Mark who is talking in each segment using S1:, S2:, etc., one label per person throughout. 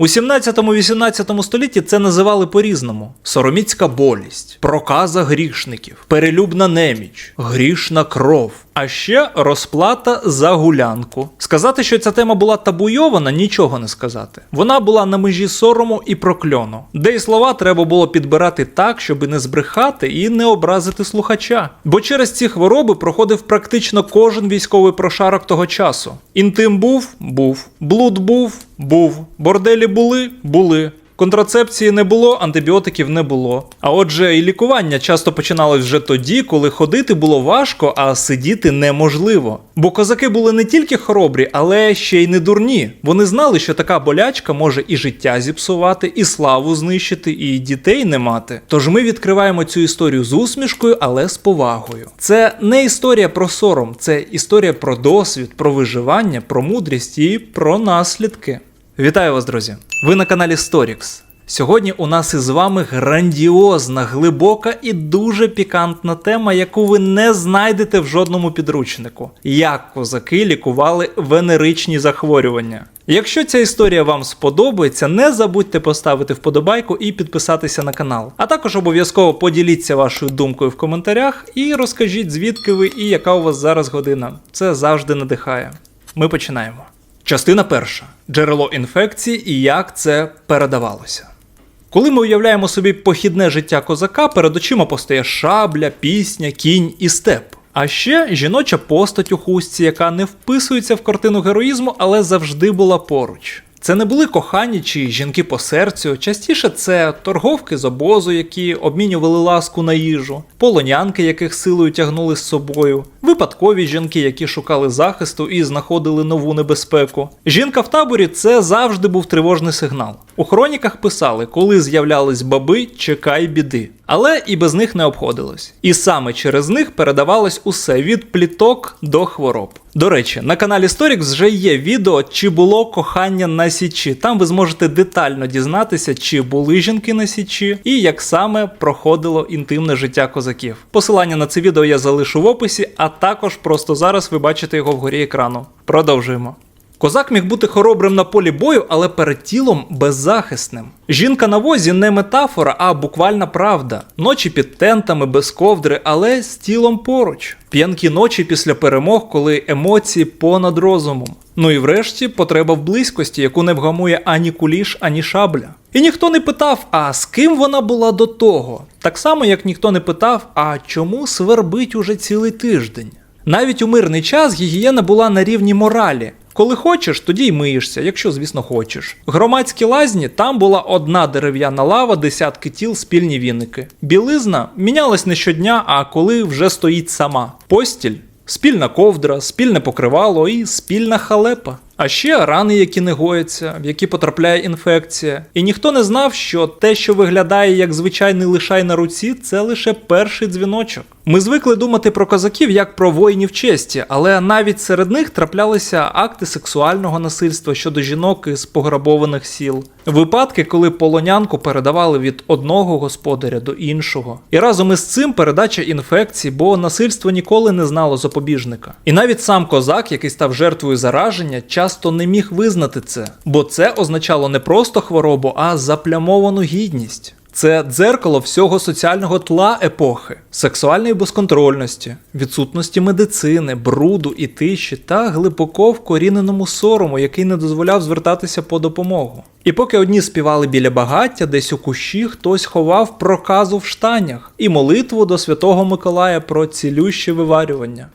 S1: У 17-18 столітті це називали по-різному: сороміцька болість, проказа грішників, перелюбна неміч, грішна кров, а ще розплата за гулянку. Сказати, що ця тема була табуйована, нічого не сказати. Вона була на межі сорому і прокльону, де й слова треба було підбирати так, щоб не збрехати і не образити слухача. Бо через ці хвороби проходив практично кожен військовий прошарок того часу. Інтим був був, блуд був був, борделі були були. Контрацепції не було, антибіотиків не було. А отже, і лікування часто починалось вже тоді, коли ходити було важко, а сидіти неможливо. Бо козаки були не тільки хоробрі, але ще й не дурні. Вони знали, що така болячка може і життя зіпсувати, і славу знищити, і дітей не мати. Тож ми відкриваємо цю історію з усмішкою, але з повагою. Це не історія про сором, це історія про досвід, про виживання, про мудрість і про наслідки. Вітаю вас, друзі! Ви на каналі Storix. Сьогодні у нас із вами грандіозна, глибока і дуже пікантна тема, яку ви не знайдете в жодному підручнику. Як козаки лікували венеричні захворювання. Якщо ця історія вам сподобається, не забудьте поставити вподобайку і підписатися на канал. А також обов'язково поділіться вашою думкою в коментарях і розкажіть, звідки ви і яка у вас зараз година. Це завжди надихає. Ми починаємо. Частина перша: джерело інфекції і як це передавалося. Коли ми уявляємо собі похідне життя козака, перед очима постає шабля, пісня, кінь і степ. А ще жіноча постать у хустці, яка не вписується в картину героїзму, але завжди була поруч. Це не були кохані чи жінки по серцю. Частіше це торговки з обозу, які обмінювали ласку на їжу, полонянки, яких силою тягнули з собою, випадкові жінки, які шукали захисту і знаходили нову небезпеку. Жінка в таборі це завжди був тривожний сигнал. У хроніках писали, коли з'являлись баби, чекай біди. Але і без них не обходилось. І саме через них передавалось усе від пліток до хвороб. До речі, на каналі Storix вже є відео, чи було кохання на січі. Там ви зможете детально дізнатися, чи були жінки на січі і як саме проходило інтимне життя козаків. Посилання на це відео я залишу в описі, а також просто зараз ви бачите його вгорі екрану. Продовжуємо. Козак міг бути хоробрим на полі бою, але перед тілом беззахисним. Жінка на возі не метафора, а буквальна правда. Ночі під тентами, без ковдри, але з тілом поруч. П'янкі ночі після перемог, коли емоції понад розумом. Ну і врешті потреба в близькості, яку не вгамує ані куліш, ані шабля. І ніхто не питав, а з ким вона була до того. Так само, як ніхто не питав, а чому свербить уже цілий тиждень. Навіть у мирний час гігієна була на рівні моралі. Коли хочеш, тоді й миєшся, якщо, звісно, хочеш. Громадські лазні там була одна дерев'яна лава, десятки тіл, спільні віники. Білизна мінялась не щодня, а коли вже стоїть сама. Постіль, спільна ковдра, спільне покривало і спільна халепа. А ще рани, які не гояться, в які потрапляє інфекція. І ніхто не знав, що те, що виглядає як звичайний лишай на руці, це лише перший дзвіночок. Ми звикли думати про козаків як про воїнів честі, але навіть серед них траплялися акти сексуального насильства щодо жінок із пограбованих сіл. Випадки, коли полонянку передавали від одного господаря до іншого. І разом із цим передача інфекцій, бо насильство ніколи не знало запобіжника. І навіть сам козак, який став жертвою зараження, часто не міг визнати це, бо це означало не просто хворобу, а заплямовану гідність. Це дзеркало всього соціального тла епохи, сексуальної безконтрольності, відсутності медицини, бруду і тиші та глибоко вкоріненому сорому, який не дозволяв звертатися по допомогу. І поки одні співали біля багаття, десь у кущі хтось ховав проказу в штанях і молитву до святого Миколая про цілюще виварювання.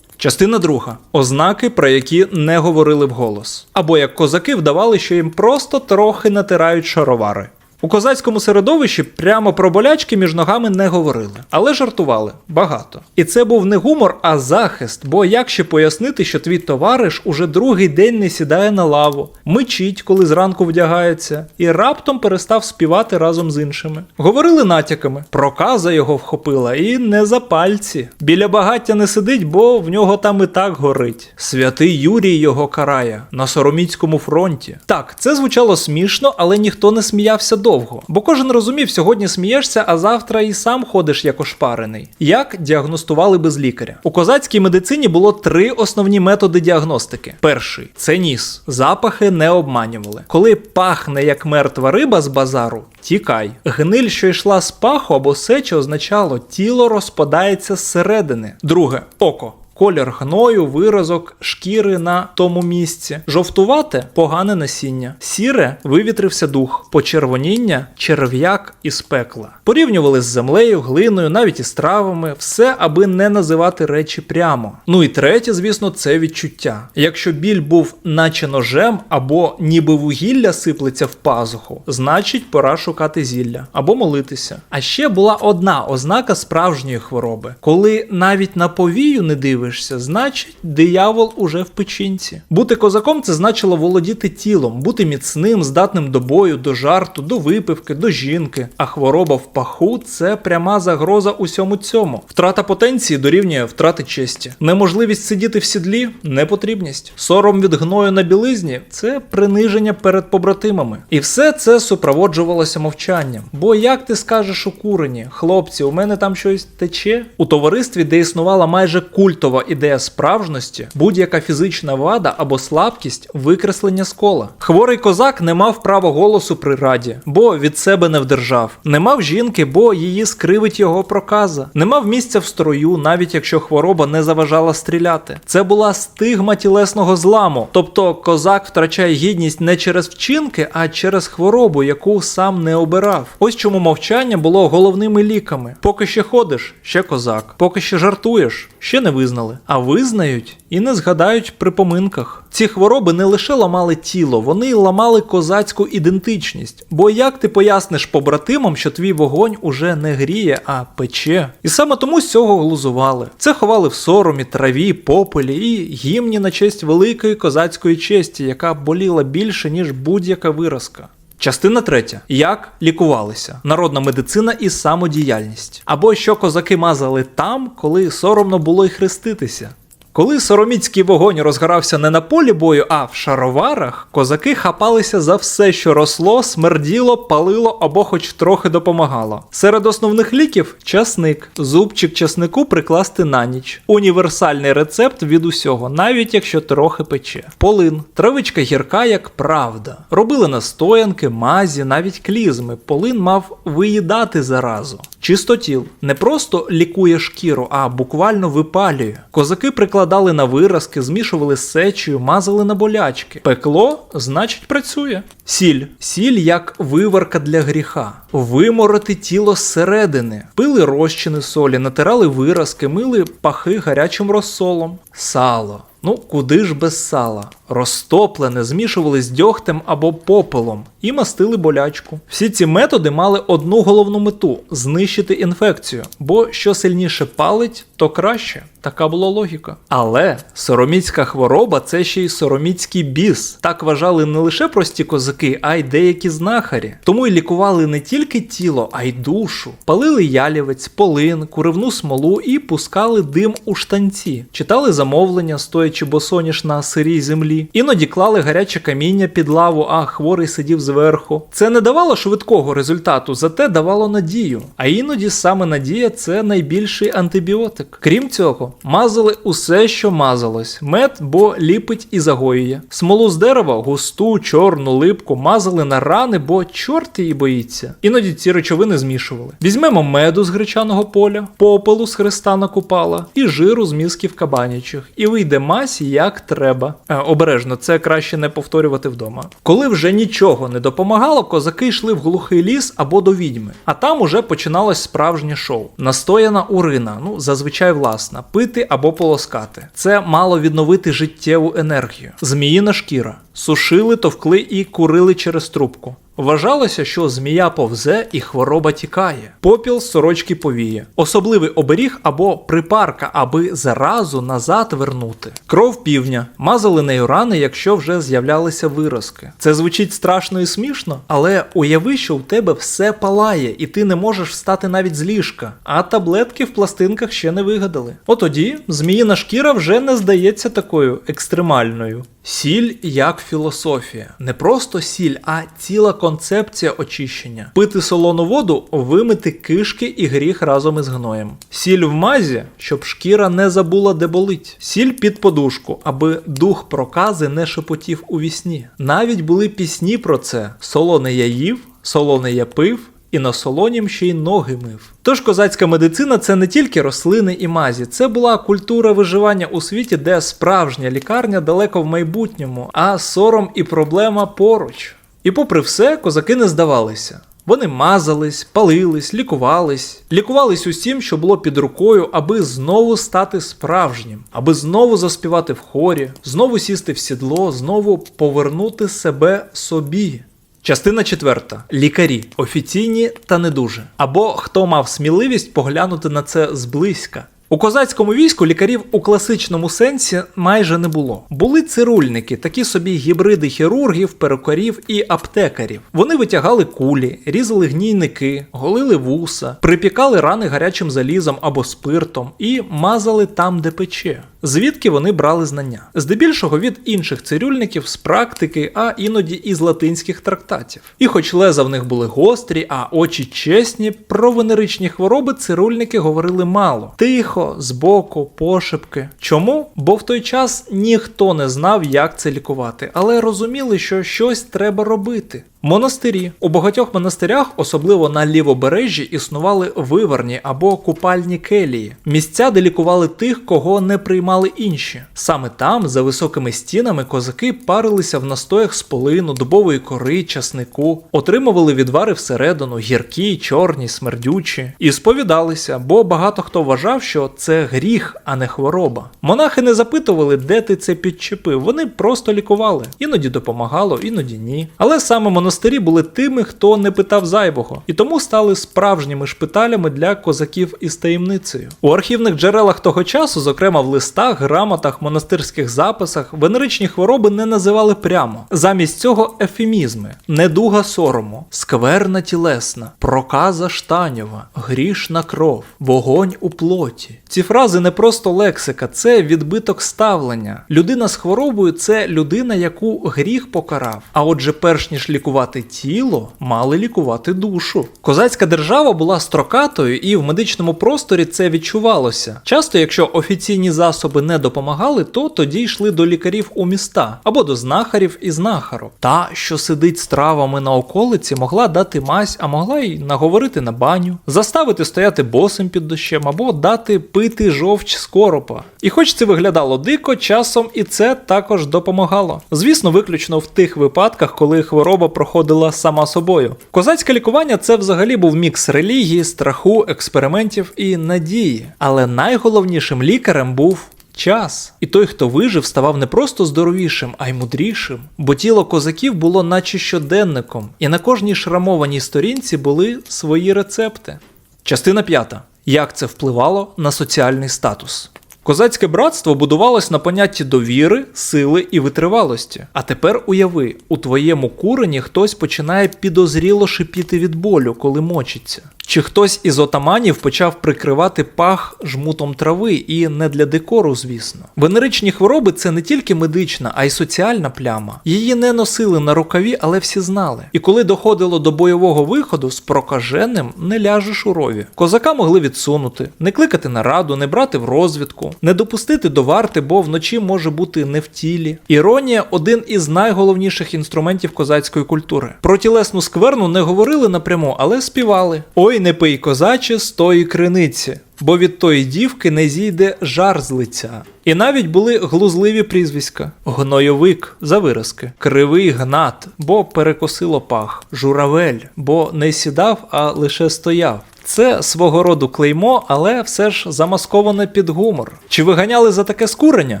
S1: Частина друга ознаки, про які не говорили вголос, або як козаки вдавали, що їм просто трохи натирають шаровари. У козацькому середовищі прямо про болячки між ногами не говорили, але жартували багато. І це був не гумор, а захист. Бо як ще пояснити, що твій товариш уже другий день не сідає на лаву, мичить, коли зранку вдягається, і раптом перестав співати разом з іншими. Говорили натяками, проказа його вхопила, і не за пальці. Біля багаття не сидить, бо в нього там і так горить. Святий Юрій його карає на Сороміцькому фронті. Так, це звучало смішно, але ніхто не сміявся до надовго, бо кожен розумів, сьогодні смієшся, а завтра і сам ходиш як ошпарений. Як діагностували без лікаря? У козацькій медицині було три основні методи діагностики. Перший це ніс. Запахи не обманювали. Коли пахне як мертва риба з базару, тікай. Гниль, що йшла з паху або сечі, означало тіло розпадається зсередини. Друге око. Колір гною, виразок, шкіри на тому місці. Жовтувате погане насіння. Сіре вивітрився дух, почервоніння, черв'як із пекла. Порівнювали з землею, глиною, навіть із травами, все, аби не називати речі прямо. Ну і третє, звісно, це відчуття. Якщо біль був наче ножем або ніби вугілля сиплеться в пазуху, значить пора шукати зілля або молитися. А ще була одна ознака справжньої хвороби, коли навіть на повію не дивишся, значить диявол уже в печінці. Бути козаком це значило володіти тілом, бути міцним, здатним до бою, до жарту, до випивки, до жінки. А хвороба в паху це пряма загроза усьому цьому. Втрата потенції дорівнює втрати честі. Неможливість сидіти в сідлі непотрібність. Сором від гною на білизні це приниження перед побратимами. І все це супроводжувалося мовчанням. Бо як ти скажеш у курені, хлопці, у мене там щось тече? У товаристві, де існувала майже культова ідея справжності, будь-яка фізична вада або слабкість викреслення з кола. Хворий козак не мав права голосу при раді, бо від себе не вдержав. Не мав жінки, бо її скривить його проказа. Не мав місця в строю, навіть якщо хвороба не заважала стріляти. Це була стигма тілесного зламу. Тобто козак втрачає гідність не через вчинки, а через хворобу, яку сам не обирав. Ось чому мовчання було головними ліками. Поки ще ходиш, ще козак. Поки ще жартуєш, ще не визнали. А визнають і не згадають при поминках. Ці хвороби не лише ламали тіло, вони й ламали козацьку ідентичність. Бо як ти поясниш побратимам, що твій вогонь уже не гріє, а пече? І саме тому з цього глузували. Це ховали в соромі, траві, попелі і гімні на честь великої козацької честі, яка боліла більше, ніж будь-яка виразка. Частина третя. Як лікувалися? Народна медицина і самодіяльність. Або що козаки мазали там, коли соромно було й хреститися. Коли сороміцький вогонь розгорався не на полі бою, а в шароварах, козаки хапалися за все, що росло, смерділо, палило або хоч трохи допомагало. Серед основних ліків часник, зубчик часнику прикласти на ніч. Універсальний рецепт від усього, навіть якщо трохи пече. Полин, травичка гірка, як правда. Робили настоянки, мазі, навіть клізми. Полин мав виїдати заразу. Чистотіл не просто лікує шкіру, а буквально випалює. Козаки прикладали на виразки, змішували з сечею, мазали на болячки. Пекло, значить, працює. Сіль. Сіль як виварка для гріха. Виморити тіло зсередини. Пили розчини солі, натирали виразки, мили пахи гарячим розсолом. Сало. Ну, куди ж без сала? Розтоплене, змішували з дьогтем або попелом і мастили болячку. Всі ці методи мали одну головну мету знищити інфекцію, бо що сильніше палить, то краще. Така була логіка. Але сороміцька хвороба це ще й сороміцький біс. Так вважали не лише прості козаки, а й деякі знахарі. Тому й лікували не тільки тіло, а й душу. Палили ялівець, полин, куривну смолу і пускали дим у штанці. Читали замовлення, стоячи босоніж на сирій землі. Іноді клали гаряче каміння під лаву, а хворий сидів зверху. Це не давало швидкого результату, зате давало надію. А іноді саме надія це найбільший антибіотик. Крім цього, мазали усе, що мазалось. Мед, бо ліпить і загоює. Смолу з дерева, густу, чорну, липку, мазали на рани, бо чорт її боїться. Іноді ці речовини змішували. Візьмемо меду з гречаного поля, попелу з хреста накупала і жиру з мізків кабанячих. І вийде мазь як треба. Е, обережно, це краще не повторювати вдома. Коли вже нічого не допомагало, козаки йшли в глухий ліс або до відьми. А там уже починалось справжнє шоу. Настояна урина, ну зазвичай власна, пити або полоскати. Це мало відновити життєву енергію. Зміїна шкіра. Сушили, товкли і курили через трубку. Вважалося, що змія повзе і хвороба тікає. Попіл з сорочки повіє. Особливий оберіг або припарка, аби заразу назад вернути. Кров півня. Мазали нею рани, якщо вже з'являлися виразки. Це звучить страшно і смішно, але уяви, що в тебе все палає, і ти не можеш встати навіть з ліжка. А таблетки в пластинках ще не вигадали. От тоді зміїна шкіра вже не здається такою екстремальною. Сіль як філософія. Не просто сіль, а ціла концепція очищення. Пити солону воду, вимити кишки і гріх разом із гноєм. Сіль в мазі, щоб шкіра не забула, де болить. Сіль під подушку, аби дух прокази не шепотів у вісні. Навіть були пісні про це: солоне я їв, солоне я пив. І на солонім ще й ноги мив. Тож козацька медицина це не тільки рослини і мазі, це була культура виживання у світі, де справжня лікарня далеко в майбутньому, а сором і проблема поруч. І попри все, козаки не здавалися. Вони мазались, палились, лікувались, лікувались усім, що було під рукою, аби знову стати справжнім, аби знову заспівати в хорі, знову сісти в сідло, знову повернути себе собі. Частина четверта. Лікарі офіційні та не дуже. Або хто мав сміливість поглянути на це зблизька. У козацькому війську лікарів у класичному сенсі майже не було. Були цирульники, такі собі гібриди хірургів, перукарів і аптекарів. Вони витягали кулі, різали гнійники, голили вуса, припікали рани гарячим залізом або спиртом і мазали там, де пече. Звідки вони брали знання? Здебільшого від інших цирюльників з практики, а іноді із латинських трактатів. І хоч леза в них були гострі, а очі чесні, про венеричні хвороби цирульники говорили мало. Тихо, збоку, пошепки. Чому? Бо в той час ніхто не знав, як це лікувати, але розуміли, що щось треба робити. Монастирі у багатьох монастирях, особливо на лівобережжі, існували виверні або купальні келії, місця, де лікували тих, кого не приймали інші. Саме там, за високими стінами, козаки парилися в настоях з полину, дубової кори, часнику, отримували відвари всередину, гіркі, чорні, смердючі, і сповідалися, бо багато хто вважав, що це гріх, а не хвороба. Монахи не запитували, де ти це підчепив. Вони просто лікували. Іноді допомагало, іноді ні. Але саме монастирі були тими, хто не питав зайвого, і тому стали справжніми шпиталями для козаків із таємницею. У архівних джерелах того часу, зокрема в листах, грамотах, монастирських записах, венеричні хвороби не називали прямо. Замість цього ефемізми, недуга сорому, скверна тілесна, проказа штанєва, грішна кров, вогонь у плоті. Ці фрази не просто лексика, це відбиток ставлення. Людина з хворобою це людина, яку гріх покарав. А отже, перш ніж лікувати тіло, мали лікувати душу. Козацька держава була строкатою, і в медичному просторі це відчувалося. Часто, якщо офіційні засоби не допомагали, то тоді йшли до лікарів у міста або до знахарів і знахарок. Та, що сидить з травами на околиці, могла дати мазь, а могла й наговорити на баню, заставити стояти босим під дощем або дати пити жовч з коропа. І хоч це виглядало дико, часом і це також допомагало. Звісно, виключно в тих випадках, коли хвороба проходила сама собою. Козацьке лікування це взагалі був мікс релігії, страху, експериментів і надії. Але найголовнішим лікарем був. Час, і той, хто вижив, ставав не просто здоровішим, а й мудрішим, бо тіло козаків було наче щоденником, і на кожній шрамованій сторінці були свої рецепти. Частина п'ята. Як це впливало на соціальний статус? Козацьке братство будувалось на понятті довіри, сили і витривалості. А тепер уяви, у твоєму курені хтось починає підозріло шипіти від болю, коли мочиться. Чи хтось із отаманів почав прикривати пах жмутом трави і не для декору, звісно. Венеричні хвороби це не тільки медична, а й соціальна пляма. Її не носили на рукаві, але всі знали. І коли доходило до бойового виходу, з прокаженим не ляжеш у рові. Козака могли відсунути, не кликати на раду, не брати в розвідку, не допустити до варти, бо вночі може бути не в тілі. Іронія один із найголовніших інструментів козацької культури. Про тілесну скверну не говорили напряму, але співали. Ой, не пий козаче з тої криниці, бо від тої дівки не зійде жар з лиця. І навіть були глузливі прізвиська: гнойовик за виразки, кривий гнат, бо перекосило пах, журавель, бо не сідав, а лише стояв. Це свого роду клеймо, але все ж замасковане під гумор. Чи виганяли за таке скурення?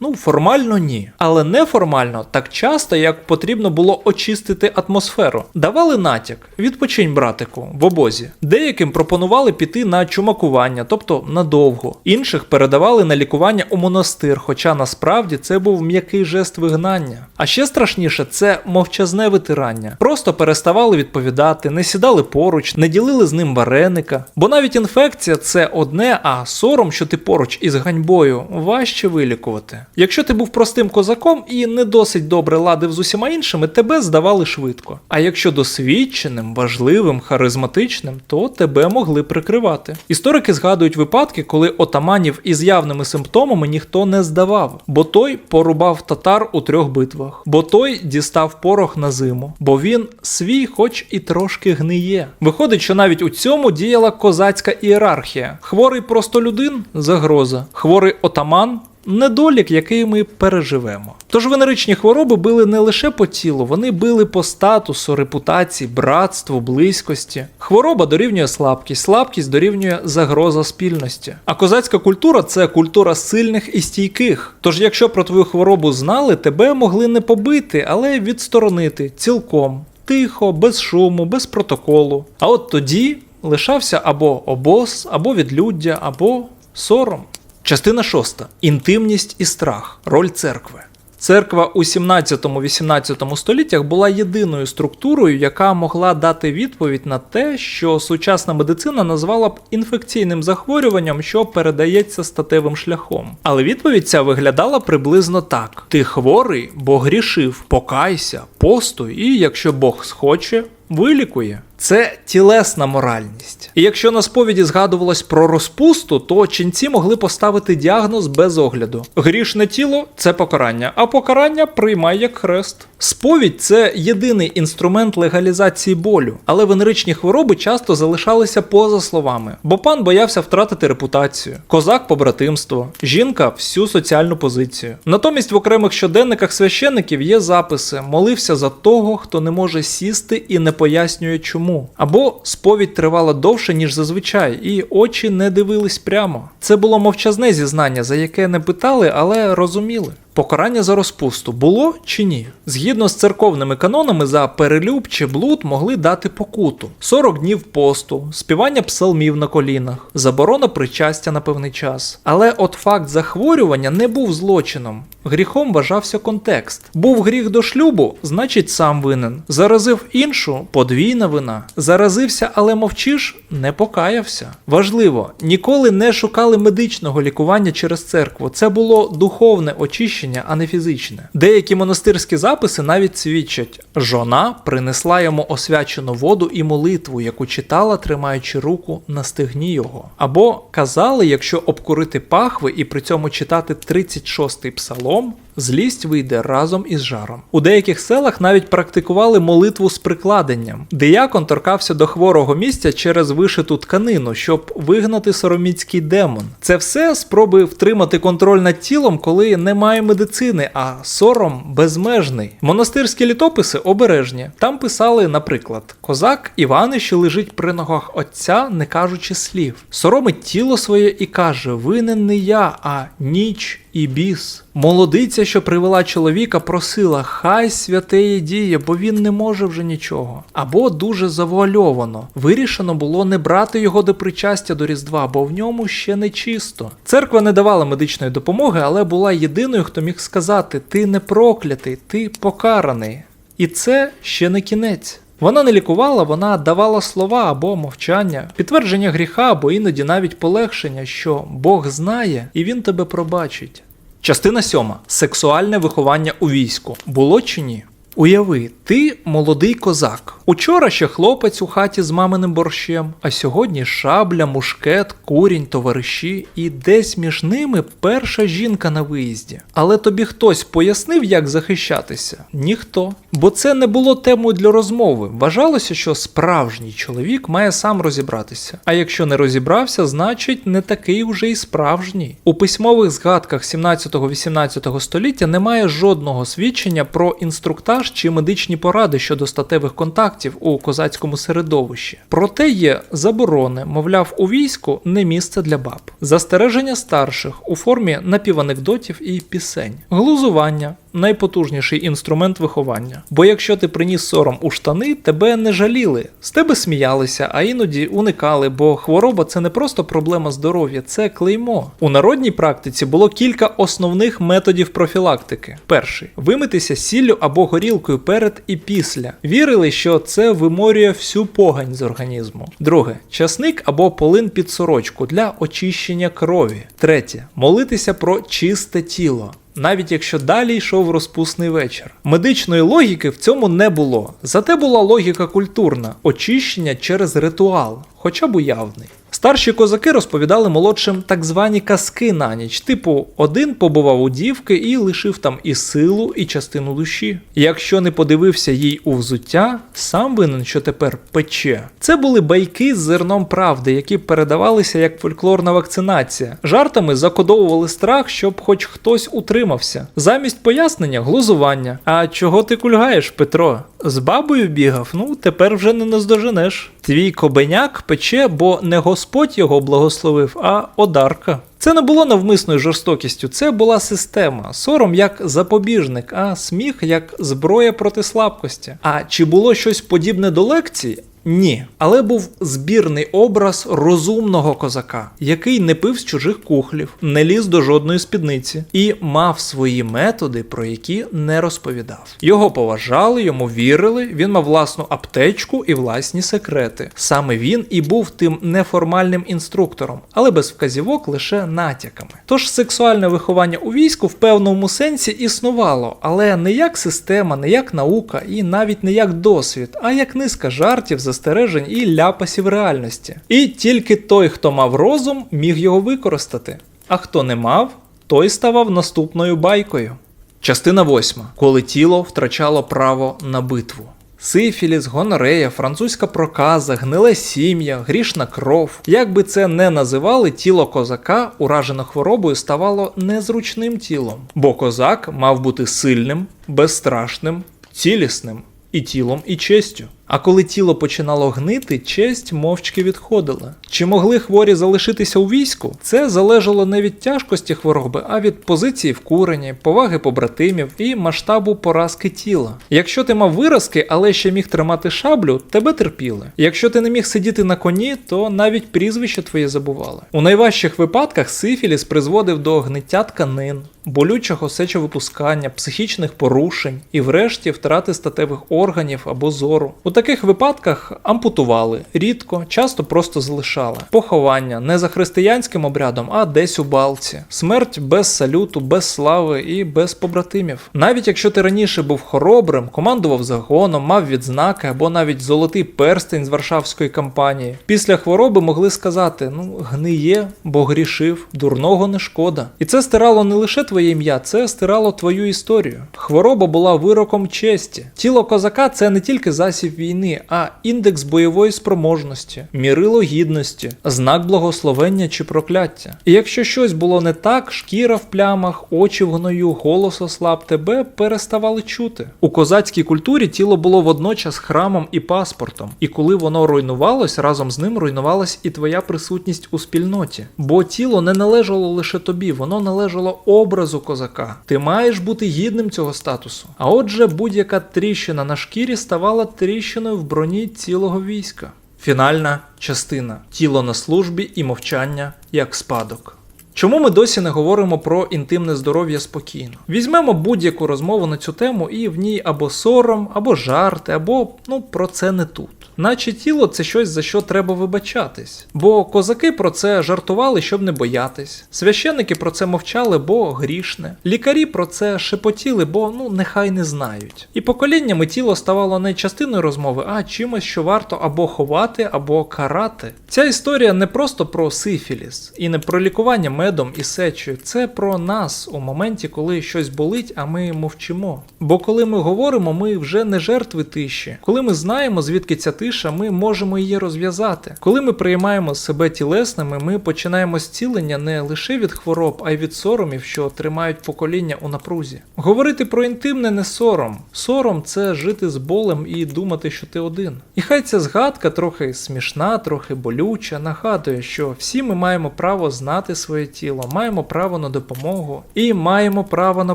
S1: Ну, формально ні. Але неформально так часто, як потрібно було очистити атмосферу. Давали натяк, відпочинь, братику, в обозі. Деяким пропонували піти на чумакування, тобто надовго. Інших передавали на лікування у монастир, хоча насправді це був м'який жест вигнання. А ще страшніше це мовчазне витирання. Просто переставали відповідати, не сідали поруч, не ділили з ним вареника, жінка. Бо навіть інфекція це одне, а сором, що ти поруч із ганьбою, важче вилікувати. Якщо ти був простим козаком і не досить добре ладив з усіма іншими, тебе здавали швидко. А якщо досвідченим, важливим, харизматичним, то тебе могли прикривати. Історики згадують випадки, коли отаманів із явними симптомами ніхто не здавав, бо той порубав татар у трьох битвах, бо той дістав порох на зиму, бо він свій, хоч і трошки гниє. Виходить, що навіть у цьому діяла козацька ієрархія. Хворий простолюдин загроза, хворий отаман. Недолік, який ми переживемо. Тож венеричні хвороби били не лише по тілу, вони били по статусу, репутації, братству, близькості. Хвороба дорівнює слабкість, слабкість дорівнює загроза спільності. А козацька культура це культура сильних і стійких. Тож, якщо про твою хворобу знали, тебе могли не побити, але відсторонити цілком, тихо, без шуму, без протоколу. А от тоді лишався або обоз, або відлюддя, або сором. Частина шоста. Інтимність і страх. Роль церкви. Церква у 17-18 століттях була єдиною структурою, яка могла дати відповідь на те, що сучасна медицина назвала б інфекційним захворюванням, що передається статевим шляхом. Але відповідь ця виглядала приблизно так: ти хворий, бо грішив, покайся, постуй, і якщо Бог схоче, вилікує. Це тілесна моральність. І якщо на сповіді згадувалось про розпусту, то ченці могли поставити діагноз без огляду. Грішне тіло це покарання, а покарання приймай як хрест. Сповідь це єдиний інструмент легалізації болю, але венеричні хвороби часто залишалися поза словами, бо пан боявся втратити репутацію, козак побратимство, жінка всю соціальну позицію. Натомість в окремих щоденниках священників є записи: молився за того, хто не може сісти і не пояснює чому. Або сповідь тривала довше, ніж зазвичай, і очі не дивились прямо. Це було мовчазне зізнання, за яке не питали, але розуміли. Покарання за розпусту було чи ні? Згідно з церковними канонами, за перелюб чи блуд могли дати покуту: 40 днів посту, співання псалмів на колінах, заборона причастя на певний час. Але от факт захворювання не був злочином. Гріхом вважався контекст. Був гріх до шлюбу, значить сам винен. Заразив іншу подвійна вина. Заразився, але мовчиш, не покаявся. Важливо, ніколи не шукали медичного лікування через церкву. Це було духовне очищення, а не фізичне. Деякі монастирські записи навіть свідчать: жона принесла йому освячену воду і молитву, яку читала, тримаючи руку на стегні його. Або казали, якщо обкурити пахви і при цьому читати 36-й псалом. Злість вийде разом із жаром. У деяких селах навіть практикували молитву з прикладенням. Диякон торкався до хворого місця через вишиту тканину, щоб вигнати сороміцький демон. Це все спроби втримати контроль над тілом, коли немає медицини, а сором безмежний. Монастирські літописи обережні. Там писали, наприклад, козак Івани, що лежить при ногах отця, не кажучи слів, соромить тіло своє і каже: Винен не я, а ніч і біс. Молодиця, що привела чоловіка, просила, хай святеє діє, бо він не може вже нічого. Або дуже завуальовано. Вирішено було не брати його до причастя до Різдва, бо в ньому ще не чисто. Церква не давала медичної допомоги, але була єдиною, хто міг сказати: ти не проклятий, ти покараний. І це ще не кінець. Вона не лікувала, вона давала слова або мовчання, підтвердження гріха, або іноді навіть полегшення, що Бог знає і він тебе пробачить. Частина сьома. Сексуальне виховання у війську. Було чи ні? Уяви, ти молодий козак. Учора ще хлопець у хаті з маминим борщем, а сьогодні шабля, мушкет, курінь, товариші, і десь між ними перша жінка на виїзді. Але тобі хтось пояснив, як захищатися? Ніхто. Бо це не було темою для розмови. Вважалося, що справжній чоловік має сам розібратися. А якщо не розібрався, значить не такий уже й справжній. У письмових згадках 17-18 століття немає жодного свідчення про інструктаж чи медичні поради щодо статевих контактів у козацькому середовищі. Проте є заборони, мовляв, у війську не місце для баб, застереження старших у формі напіванекдотів і пісень, глузування. Найпотужніший інструмент виховання. Бо якщо ти приніс сором у штани, тебе не жаліли, з тебе сміялися, а іноді уникали, бо хвороба це не просто проблема здоров'я, це клеймо. У народній практиці було кілька основних методів профілактики. Перший вимитися сіллю або горілкою перед і після. Вірили, що це виморює всю погань з організму. Друге часник або полин під сорочку для очищення крові. Третє молитися про чисте тіло. Навіть якщо далі йшов розпусний вечір. Медичної логіки в цьому не було. Зате була логіка культурна очищення через ритуал, хоча б уявний. Старші козаки розповідали молодшим так звані казки на ніч, типу, один побував у дівки і лишив там і силу, і частину душі. Якщо не подивився їй у взуття, сам винен, що тепер пече. Це були байки з зерном правди, які передавалися як фольклорна вакцинація. Жартами закодовували страх, щоб хоч хтось утримався. Замість пояснення глузування. А чого ти кульгаєш, Петро? З бабою бігав, ну тепер вже не наздоженеш. Твій кобеняк пече, бо не Господь його благословив, а одарка. Це не було навмисною жорстокістю, це була система. Сором як запобіжник, а сміх як зброя проти слабкості. А чи було щось подібне до лекцій? Ні, але був збірний образ розумного козака, який не пив з чужих кухлів, не ліз до жодної спідниці і мав свої методи, про які не розповідав. Його поважали, йому вірили. Він мав власну аптечку і власні секрети. Саме він і був тим неформальним інструктором, але без вказівок лише натяками. Тож сексуальне виховання у війську в певному сенсі існувало, але не як система, не як наука і навіть не як досвід, а як низка жартів, застережень і ляпасів реальності. І тільки той, хто мав розум, міг його використати. А хто не мав, той ставав наступною байкою. Частина восьма. Коли тіло втрачало право на битву. Сифіліс, гонорея, французька проказа, гниле сім'я, грішна кров. Як би це не називали, тіло козака, уражено хворобою, ставало незручним тілом, бо козак мав бути сильним, безстрашним, цілісним і тілом, і честю. А коли тіло починало гнити, честь мовчки відходила. Чи могли хворі залишитися у війську? Це залежало не від тяжкості хвороби, а від позиції в курені, поваги побратимів і масштабу поразки тіла. Якщо ти мав виразки, але ще міг тримати шаблю, тебе терпіли. Якщо ти не міг сидіти на коні, то навіть прізвище твоє забували. У найважчих випадках сифіліс призводив до гниття тканин, болючого сечовипускання, психічних порушень і, врешті, втрати статевих органів або зору. У таких випадках ампутували рідко, часто просто залишали. Поховання не за християнським обрядом, а десь у балці. Смерть без салюту, без слави і без побратимів. Навіть якщо ти раніше був хоробрим, командував загоном, мав відзнаки або навіть золотий перстень з Варшавської кампанії. Після хвороби могли сказати: ну, гниє, бо грішив, дурного не шкода. І це стирало не лише твоє ім'я, це стирало твою історію. Хвороба була вироком честі. Тіло козака це не тільки засіб війни, а індекс бойової спроможності, мірило гідності, знак благословення чи прокляття. І якщо щось було не так, шкіра в плямах, очі в гною, голос ослаб, тебе переставали чути. У козацькій культурі тіло було водночас храмом і паспортом, і коли воно руйнувалось, разом з ним руйнувалась і твоя присутність у спільноті. Бо тіло не належало лише тобі, воно належало образу козака. Ти маєш бути гідним цього статусу. А отже, будь-яка тріщина на шкірі ставала тріщиною в броні цілого війська. Фінальна частина тіло на службі і мовчання як спадок. Чому ми досі не говоримо про інтимне здоров'я спокійно? Візьмемо будь-яку розмову на цю тему, і в ній або сором, або жарти, або ну про це не тут. Наче тіло це щось за що треба вибачатись. Бо козаки про це жартували, щоб не боятись. Священники про це мовчали, бо грішне. Лікарі про це шепотіли, бо ну нехай не знають. І поколіннями тіло ставало не частиною розмови, а чимось, що варто або ховати, або карати. Ця історія не просто про сифіліс і не про лікування медом і сечею. Це про нас у моменті, коли щось болить, а ми мовчимо. Бо коли ми говоримо, ми вже не жертви тиші. Коли ми знаємо, звідки ця тиша, ми можемо її розв'язати. Коли ми приймаємо себе тілесними, ми починаємо зцілення не лише від хвороб, а й від соромів, що тримають покоління у напрузі. Говорити про інтимне не сором. Сором це жити з болем і думати, що ти один. І хай ця згадка трохи смішна, трохи болюча, нагадує, що всі ми маємо право знати своє тіло тіло, маємо право на допомогу і маємо право на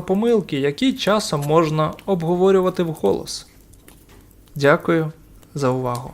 S1: помилки, які часом можна обговорювати вголос. Дякую за увагу.